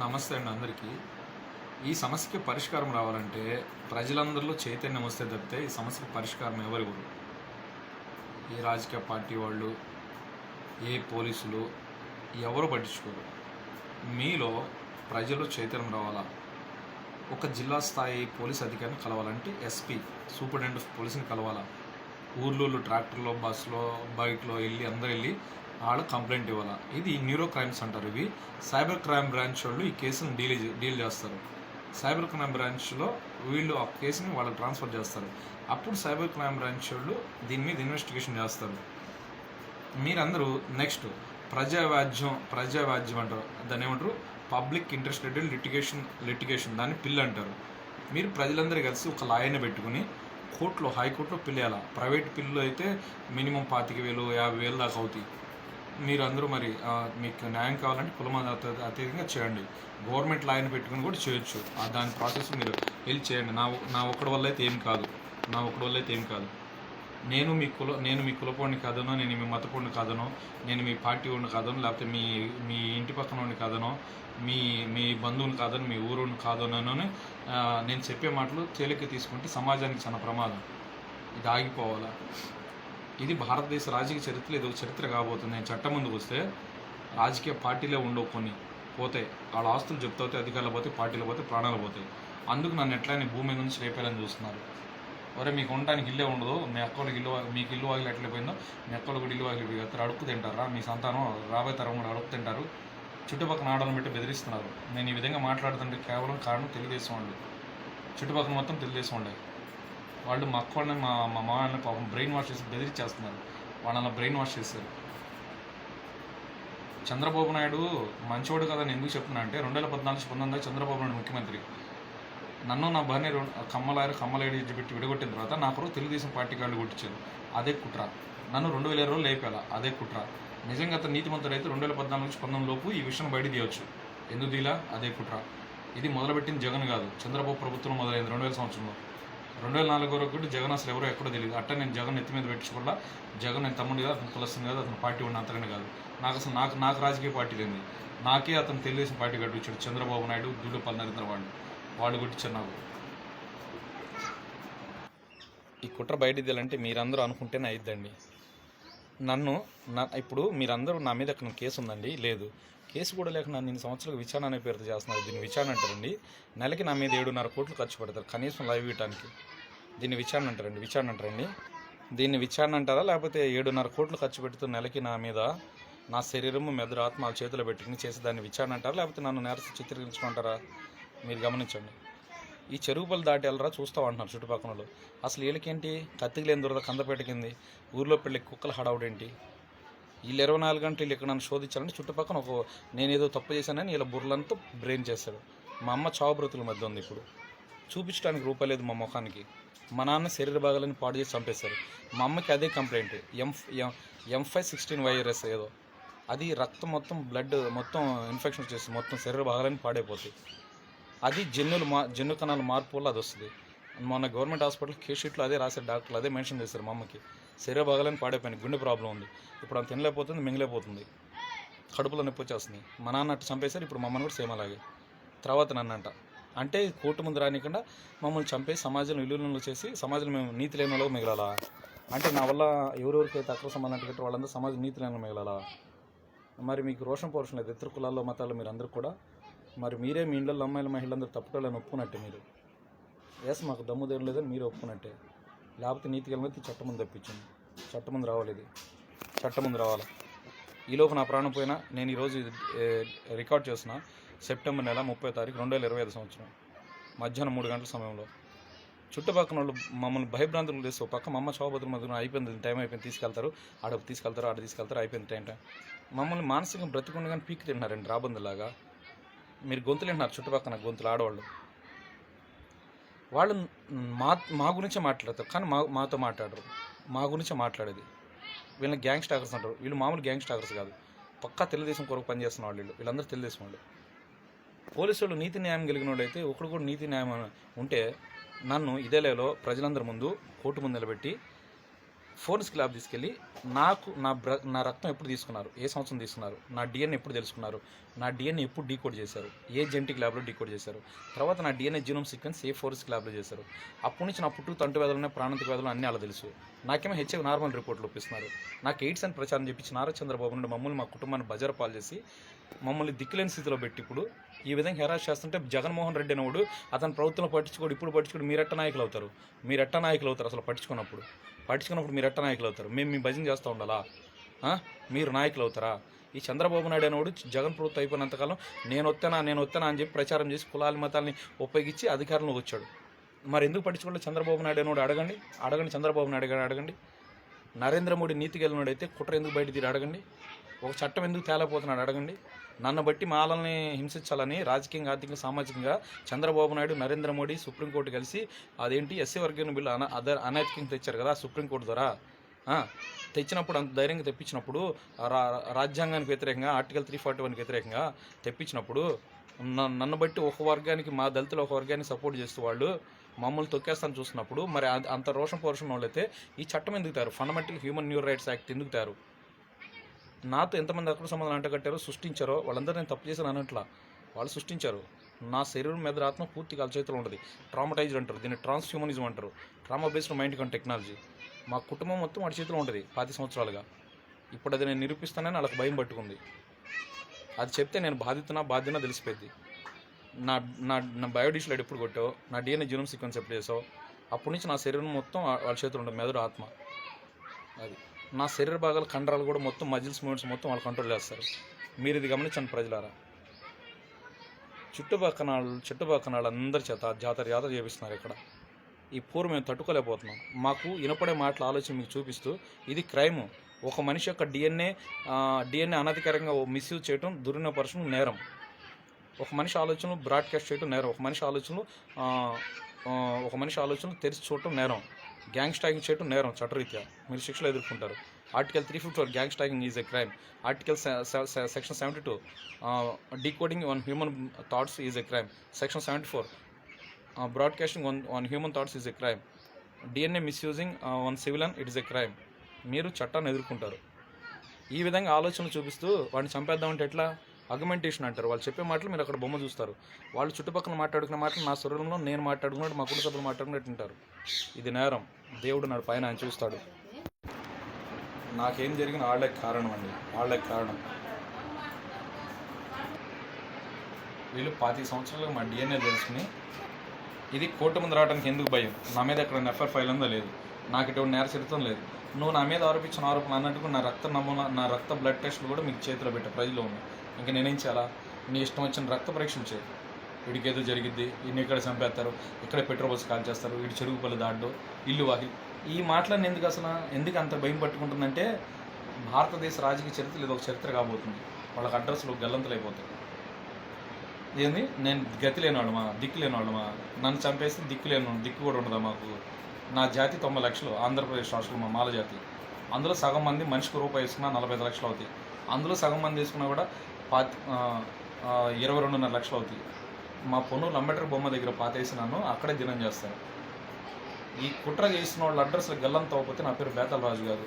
నమస్తే అండి అందరికీ. ఈ సమస్యకి పరిష్కారం రావాలంటే ప్రజలందరిలో చైతన్యం వస్తే తప్పితే ఈ సమస్యకి పరిష్కారం ఎవరు ఇవ్వరు. ఏ రాజకీయ పార్టీ వాళ్ళు ఏ పోలీసులు ఎవరు పట్టించుకోరు. మీలో ప్రజలు చైతన్యం రావాలా? ఒక జిల్లా స్థాయి పోలీస్ అధికారిని కలవాలంటే ఎస్పీ సూపరింటెండెంట్ ఆఫ్ పోలీస్ని కలవాలా? ఊర్లో ట్రాక్టర్లో బస్సులో బైక్లో వెళ్ళి అందరు వెళ్ళి వాళ్ళు కంప్లైంట్ ఇవ్వాలా? ఇది న్యూరో క్రైమ్స్ అంటారు ఇవి. సైబర్ క్రైమ్ బ్రాంచ్ వాళ్ళు ఈ కేసును డీల్ డీల్ చేస్తారు. సైబర్ క్రైమ్ బ్రాంచ్లో వీళ్ళు ఆ కేసుని వాళ్ళకి ట్రాన్స్ఫర్ చేస్తారు. అప్పుడు సైబర్ క్రైమ్ బ్రాంచ్ వాళ్ళు దీని మీద ఇన్వెస్టిగేషన్ చేస్తారు. మీరందరూ నెక్స్ట్ ప్రజావాజ్యం ప్రజావాజ్యం అంటారు. దాన్ని ఏమంటారు? పబ్లిక్ ఇంట్రెస్టెడ్ లిటిగేషన్ లిటిగేషన్ దాన్ని పిల్ అంటారు. మీరు ప్రజలందరూ కలిసి ఒక లాయర్ని పెట్టుకుని కోర్టులో హైకోర్టులో పిల్లేయాలి ప్రైవేట్ పిల్లు అయితే మినిమం పాతిక వేలు యాభై వేలు దాకా అవుతాయి. మీరు అందరూ మరి మీకు న్యాయం కావాలంటే కులం అత- అతీతంగా చేయండి. గవర్నమెంట్ లాయన్ పెట్టుకుని కూడా చేయొచ్చు. ఆ దాని ప్రాసెస్ మీరు వెళ్ళి చేయండి. నా నా ఒక్కడి వల్ల అయితే ఏం కాదు. నా ఒక్కడి వల్ల అయితే ఏం కాదు. నేను మీ కుల నేను మీ కులపోడిని కాదనో నేను మీ మతపోడిని కాదనో నేను మీ పార్టీ వాడిని కాదనో లేకపోతే మీ మీ ఇంటి పక్కన వాడిని కాదనో మీ మీ బంధువుని కాదని మీ ఊరుని కాదనో నేను చెప్పే మాటలు తేలిక తీసుకుంటే సమాజానికి చాలా ప్రమాదం. ఇది ఆగిపోవాలా? ఇది భారతదేశ రాజకీయ చరిత్రలో ఇది ఒక చరిత్ర కాబోతుంది. నేను చట్టం ముందుకు వస్తే రాజకీయ పార్టీలే ఉండవు కొన్ని. పోతాయి. వాళ్ళ ఆస్తులు చెప్తే అధికారులు పోతే పార్టీలు పోతే ప్రాణాలు పోతాయి. అందుకు నన్ను ఎట్లా భూమి మీద నుంచి రేపేయాలని చూస్తున్నారు. ఒరే మీకు ఉండడానికి ఇల్లే ఉండదు. మీ అక్కడికి ఇల్లు మీకు ఇల్లు వాగిలి ఎట్లయిపోయిందో మీ అక్కలు కూడా ఇల్లు వాగిలి పోయి అడుక్కు తింటారా? మీ సంతానం రాబోయే తరం కూడా అడుక్కు తింటారు. చుట్టుపక్కల ఆడలను పెట్టి బెదిరిస్తున్నారు. నేను ఈ విధంగా మాట్లాడుతుంటే కేవలం కారణం తెలుగుదేశం వాళ్ళు చుట్టుపక్కల మొత్తం తెలుగుదేశం ఉండేది వాళ్ళు మా అక్క మా మా మామని పాపం బ్రెయిన్ వాష్ చేసి బెదిరించేస్తున్నారు వాళ్ళని బ్రెయిన్ వాష్ చేశారు. చంద్రబాబు నాయుడు మంచోడు కదా నేను ఎందుకు చెప్తున్నా అంటే రెండు వేల పద్నాలుగు పంతొమ్మిది చంద్రబాబు నాయుడు ముఖ్యమంత్రి. నన్ను నా భార్య రెండు- కమ్మలాయరు కమ్మలేడి పెట్టి విడగొట్టిన తర్వాత నా కొరకు తెలుగుదేశం పార్టీ వాళ్ళు కొట్టించారు. అదే కుట్ర. నన్ను రెండు వేల ఇరవై లేపేలా. అదే కుట్ర. నిజంగా అతను నీతిమంతుడు అయితే రెండు వేల పద్నాలుగు నుంచి పంతొమ్మిది లోపు ఈ విషయం బయట తీయవచ్చు ఎందుకు దీలా అదే కుట్ర. ఇది మొదలుపెట్టిన జగన్ కాదు. చంద్రబాబు ప్రభుత్వం మొదలైంది రెండు వేల సంవత్సరంలో. రెండు వేల నాలుగు వరకు కూడా జగన్ అసలు ఎవరో ఎక్కడో తెలియదు. అట్ట నేను జగన్ ఎత్తి మీద పెట్టించుకోవాలా జగన్ నేను తమ్ముడు కాదు అతను కులస్తుంది కాదు అతను పార్టీ ఉన్న అంతగానే కాదు. నాకు అసలు నాకు నాకు రాజకీయ పార్టీ లేని నాకే అతను తెలుగుదేశం పార్టీ కట్టించాడు చంద్రబాబు నాయుడు దూడపల్లి నరేంద్ర వాళ్ళు. వాళ్ళు కొట్టించారు నాకు. ఈ కుట్ర బయట తీయాలంటే మీరందరూ అనుకుంటేనే అయిద్దండి. నన్ను నా ఇప్పుడు మీరందరూ నా మీద అక్కడ కేసు ఉందండి? లేదు. కేసు కూడా లేక నన్ను ఇన్ని సంవత్సరాలకు విచారణ అనే పేరుతో చేస్తున్నారు. దీన్ని విచారణ అంటారండి. నెలకి నా మీద ఏడున్నర కోట్లు ఖర్చు పెడతారు. కనీసం లైవ్ ఇవ్వటానికి. దీన్ని విచారణ అంటారండి. విచారణ అంటారండి. దీన్ని విచారణ అంటారా? లేకపోతే ఏడున్నర కోట్లు ఖర్చు పెడుతూ నెలకి నా మీద నా శరీరము మెదడు ఆత్మ చేతిలో పెట్టుకుని చేసి దాన్ని విచారణ అంటారా? లేకపోతే నన్ను నేరస చిత్రీకరించుకుంటారా? మీరు గమనించండి. ఈ చెరువుపల్లి దాటి వెళ్ళరా? చూస్తావు అంటున్నారు చుట్టుపక్కల అసలు వీళ్ళకేంటి? కత్తికి లేని దొరద కందపేటకింది ఊర్లో పెళ్ళి కుక్కల హడావుడేంటి? వీళ్ళు ఇరవై నాలుగు గంటలు వీళ్ళు ఇక్కడ నన్ను శోధించాలంటే చుట్టుపక్కల ఒక నేనేదో తప్పు చేశానని వీళ్ళ బుర్రలంతా బ్రెయిన్ చేస్తాడు మా అమ్మ చావుబ్రతుల మధ్య ఉంది ఇప్పుడు. చూపించడానికి రూపాయి లేదు మా ముఖానికి. మా నాన్న శరీర భాగాలను పాడు చేసి చంపేశారు. మా అమ్మకి అదే complaint. M M five sixteen virus ఏదో. అది రక్తం మొత్తం బ్లడ్ మొత్తం ఇన్ఫెక్షన్ వచ్చేసి మొత్తం శరీర భాగాలని పాడైపోతాయి. అది జన్యులు మా జన్యు కణాల మార్పు వల్ల అది వస్తుంది. మొన్న గవర్నమెంట్ హాస్పిటల్ కేస్ షీట్లో అదే రాశారు డాక్టర్లు అదే మెన్షన్ చేశారు మా అమ్మకి. శరీర భాగాలను పాడైపోయినాయి. గుండె ప్రాబ్లం ఉంది. ఇప్పుడు అంత తినలేకపోతుంది మింగలేకపోతుంది. కడుపులో నొప్పి వచ్చేస్తుంది. మా నాన్న అట్టు చంపేశారు ఇప్పుడు మమ్మల్ని కూడా సేమ్ అలాగే. తర్వాత నన్నంట. అంటే కోర్టు ముందు రానికుండా మమ్మల్ని చంపేసి సమాజంలో విలువలు చేసి సమాజంలో మేము నీతి లేని మిగలాలా? అంటే నా వల్ల ఎవరెవరికైతే అక్రమ సంబంధం అంటే వాళ్ళందరూ సమాజం నీతి లేని మిగలాలా? మరి మీకు రోషం పోషం లేదు. ఇతర కులాల్లో మతాల్లో మీరు అందరూ కూడా. మరి మీరే మీ ఇంట్లో అమ్మాయిల మహిళలందరూ తప్పుకోవాలని ఒప్పుకున్నట్టే మీరు. ఎస్ మాకు దమ్ము దేని లేదని మీరు ఒప్పుకున్నట్టే. లేకపోతే నీతి కలిగితే చట్టం ముందు తప్పించింది చట్టం ముందు రావాలి ఇది. చట్టం ముందు రావాలి. ఈలోపు నా ప్రాణం పోయినా నేను ఈరోజు రికార్డ్ చేసిన సెప్టెంబర్ నెల ముప్పై తారీఖు రెండు వేల ఇరవై ఐదు సంవత్సరం. మధ్యాహ్నం మూడు గంటల సమయంలో. చుట్టుపక్కల వాళ్ళు మమ్మల్ని భయభ్రాంతులు చేస్తే పక్క మా అమ్మ చౌబతుల మధ్య అయిపోయింది టైం అయిపోయింది తీసుకెళ్తారు ఆడ తీసుకెళ్తారు ఆడ తీసుకెళ్తారు అయిపోయింది టైం టైం. మమ్మల్ని మానసికంగా బ్రతికుండగానే పీక్ తింటున్నారండి రాబందులాగా మీరు గొంతులు వింటున్నారు చుట్టుపక్కన గొంతులు ఆడవాళ్ళు. వాళ్ళు మా మా గురించే మాట్లాడతారు. కానీ మా మాతో మాట్లాడరు. మా గురించే మాట్లాడేది. వీళ్ళని గ్యాంగ్ స్టాకర్స్ అంటారు. వీళ్ళు మామూలు గ్యాంగ్ స్టాకర్స్ కాదు. పక్కా తెలుగుదేశం కొరకు పనిచేస్తున్న వాళ్ళు వీళ్ళు. వీళ్ళందరూ తెలుగుదేశం వాళ్ళు. పోలీసు వాళ్ళు నీతి న్యాయం కలిగిన వాళ్ళు అయితే ఒకడు కూడా నీతి న్యాయం ఉంటే నన్ను ఇదే లేలో ప్రజలందరి ముందు కోర్టు ముందు నిలబెట్టి ఫోర్స్ క్లాబ్ తీసుకెళ్ళి నాకు నా బ్ర నా రక్తం ఎప్పుడు తీసుకున్నారు? ఏ సంవత్సరం తీసుకున్నారు? నా డిఎన్ఏ ఎప్పుడు తెలుసుకున్నారు? నా డిఎన్ఏ ఎప్పుడు డీకోడ్ చేశారు? ఏ జెంటిక్ ల్యాబ్లో డీకోడ్ చేశారు? తర్వాత నా డిఎన్ఏ జీనోమ్ సీక్వెన్స్ ఏ ఫోరెన్సిక్ ల్యాబ్లో చేశారు? అప్పటి నుంచి నా పుట్టు తంటు వ్యాధులు ప్రాణాంతిక వ్యాధులు అన్నీ అలా తెలుసు. నాకేమో హెచ్ఐవి నార్మల్ రిపోర్ట్లు ఒప్పిస్తున్నారు. నాకు ఎయిడ్స్ అని ప్రచారం చెప్పించి నారా చంద్రబాబు నుండి మమ్మల్ని మా కుటుంబాన్ని బజారు పాలు చేసి మమ్మల్ని దిక్కులేని స్థితిలో పెట్టి ఇప్పుడు ఈ విధంగా హెరాస్ చేస్తుంటే జగన్మోహన్ రెడ్డి అనేవాడు అతని ప్రభుత్వంలో పట్టించుకోడు ఇప్పుడు పట్టించుకోడు మీరెట్ట నాయకులు అవుతారు? మీరెట్ట నాయకులు అవుతారు అసలు పట్టించుకున్నప్పుడు పట్టించుకున్నప్పుడు మీరు ఎట్ట నాయకులు అవుతారు? మేము మీ భజన చేస్తూ ఉండాలా? మీరు నాయకులు అవుతారా? ఈ చంద్రబాబు నాయుడు అనేవాడు జగన్ ప్రభుత్వం అయిపోయినంతకాలం నేను వస్తానా నేను వస్తానా అని చెప్పి ప్రచారం చేసి కులాల మతాలని ఉపయోగించి అధికారంలోకి వచ్చాడు. మరి ఎందుకు పట్టించుకోలేదు చంద్రబాబు నాయుడు అనేవాడు? అడగండి. అడగండి చంద్రబాబు నాయుడు గారు అడగండి. నరేంద్ర మోడీ నీతికి వెళ్ళినాడు అయితే కుట్ర ఎందుకు బయట తీరి? అడగండి. ఒక చట్టం ఎందుకు తేలేకపోతున్నాడు? అడగండి. నన్ను బట్టి మాలల్ని హింసించాలని రాజకీయంగా ఆర్థికంగా సామాజికంగా చంద్రబాబు నాయుడు నరేంద్ర మోడీ సుప్రీంకోర్టు కలిసి అదేంటి ఎస్సీ వర్గం బిల్లు అన అదర్ అనైతికంగా తెచ్చారు కదా సుప్రీంకోర్టు ద్వారా? తెచ్చినప్పుడు అంత ధైర్యంగా తెప్పించినప్పుడు రా రాజ్యాంగానికి వ్యతిరేకంగా ఆర్టికల్ త్రీ ఫార్టీ వన్కి వ్యతిరేకంగా తెప్పించినప్పుడు నన్ను బట్టి ఒక వర్గానికి మా దళితులు ఒక వర్గాన్ని సపోర్ట్ చేస్తూ వాళ్ళు మమ్మల్ని తొక్కేస్తాను చూసినప్పుడు మరి అంత- అంత రోషం పౌరుషం వాళ్ళైతే ఈ చట్టం ఎందుకు తారు fundamental human new rights act ఎందుకు తారు నాతో ఎంతమంది అక్కడ సంబంధాలు అంటగట్టారో సృష్టించారో వాళ్ళందరూ నేను తప్పు చేశాను అన్నట్లా వాళ్ళు సృష్టించారు. నా శరీరం మీద ఆత్మ పూర్తిగా అలచేతిలో ఉండదు. ట్రామటైజ్డ్ అంటారు. దీన్ని ట్రాన్స్ హ్యూమనిజం అంటారు. Trauma based mind con technology మా కుటుంబం మొత్తం వాడి చేతిలో ఉంటుంది పాతి సంవత్సరాలుగా. ఇప్పుడు అది నేను నిరూపిస్తానని వాళ్ళకి భయం పట్టుకుంది. అది చెప్తే నేను బాధితున్నా బాధ్యన తెలిసిపోయింది. నా నా నా బయోడిషిల్ ఎప్పుడు కొట్టావు? నా డిఎన్ఏ జీనోమ్ సీక్వెన్స్ ఎప్పుడు చేసావు? అప్పటి నుంచి నా శరీరం మొత్తం వాళ్ళ చేతులు ఉంటుంది మెదడు ఆత్మ. అది. నా శరీర భాగాల కండరాలు కూడా మొత్తం మజిల్స్ మూమెంట్స్ మొత్తం వాళ్ళు కంట్రోల్ చేస్తారు. మీరు ఇది గమనించండి ప్రజలారా. చుట్టుపక్కన వాళ్ళు చుట్టుపక్కన వాళ్ళందరి చేత జాతర జాతర చేపిస్తున్నారు ఇక్కడ. ఈ పూర్వం మేము తట్టుకోలేకపోతున్నాం. మాకు వినపడే మాటల ఆలోచన మీకు చూపిస్తూ ఇది క్రైమ్ ఒక మనిషి యొక్క డిఎన్ఏ డిఎన్ఏ అనధికారంగా మిస్యూజ్ చేయడం దుర్వినపరచడం నేరం. ఒక మనిషి ఆలోచనలు బ్రాడ్కాస్ట్ చేయడం నేరం. ఒక మనిషి ఆలోచనలు ఒక మనిషి ఆలోచనలు తెరిచి చూడటం నేరం. గ్యాంగ్ స్టాకింగ్ చేయడం నేరం చట్టరీత్యా. మీరు శిక్షలు ఎదుర్కొంటారు. Article three fifty four gang stalking is a crime article section seventy two decoding on human thoughts is a crime section seventy four broadcasting on on human thoughts is a crime DNA misusing one civilian it is a crime మీరు చట్టాన్ని ఎదుర్కొంటారు. ఈ విధంగా ఆలోచనలు చూపిస్తూ వాడిని చంపేద్దామంటే ఎట్లా? Augmentation అంటారు. వాళ్ళు చెప్పే మాటలు మీరు అక్కడ బొమ్మ చూస్తారు. వాళ్ళు చుట్టుపక్కల మాట్లాడుకునే మాటలు నా స్వరంలో నేను మాట్లాడుకున్నట్టు మా కుటుంబ సభ్యులు మాట్లాడుకున్నట్టు ఉంటారు ఇది నేరం. దేవుడు నాడు పైన ఆయన చూస్తాడు. నాకేం జరిగిన వాళ్ళే కారణం అండి. వాళ్ళే కారణం. వీళ్ళు పాతి సంవత్సరాలుగా మా డిఎన్ఏ తెలుసుకుని ఇది కోర్టు ముందు రావడానికి ఎందుకు భయం? నా మీద ఎక్కడ ఎఫ్ఐఆర్ ఫైల్ ఉందో లేదు? నాకు ఇటువంటి నేర చరిత్రం లేదు. నువ్వు నా మీద ఆరోపించిన ఆరోపణ అన్నట్టుగా నా రక్త నమూనా నా రక్త బ్లడ్ టెస్ట్లు కూడా మీకు చేతిలో పెట్టే ప్రజలు ఉన్నాయి. ఇంకా నేనేం చేయాలా? నీ ఇష్టం వచ్చిన రక్త పరీక్షలు చేయి. వీడికి ఏదో జరిగిద్ది ఈయన ఇక్కడ చంపేస్తారు ఇక్కడ పెట్రోల్ బస్సు కాల్ చేస్తారు వీడి చెరుకు పళ్ళు దాడ్డు ఇల్లు వాకి. ఈ మాటలన్నీ ఎందుకు అసలు ఎందుకు అంత భయం పట్టుకుంటుందంటే భారతదేశ రాజకీయ చరిత్ర ఇది ఒక చరిత్ర కాబోతుంది. వాళ్ళకి అడ్రస్లు గల్లంతలు అయిపోతాయి ఏంది నేను గతి లేనివాళ్ళమా దిక్కు లేనివాళ్ళమా నన్ను చంపేస్తే దిక్కు లేను దిక్కు కూడా ఉండదా మాకు? నా జాతి తొంభై లక్షలు ఆంధ్రప్రదేశ్ రాష్ట్రంలో మా మాల జాతి. అందులో సగం మంది మనిషికి రూపాయి వేసుకున్నా నలభై ఐదు లక్షలు అవుతాయి. అందులో సగం మంది వేసుకున్నా కూడా పాత ఇరవై రెండున్నర లక్షలు అవుతాయి. మా పొన్ను అంబేద్కర్ బొమ్మ దగ్గర పాతేసినాను అక్కడే దినం చేస్తాను. ఈ కుట్ర చేసిన వాళ్ళ అడ్రస్ గల్లం తవ్వకపోతే నా పేరు బేతాల రాజు గారు.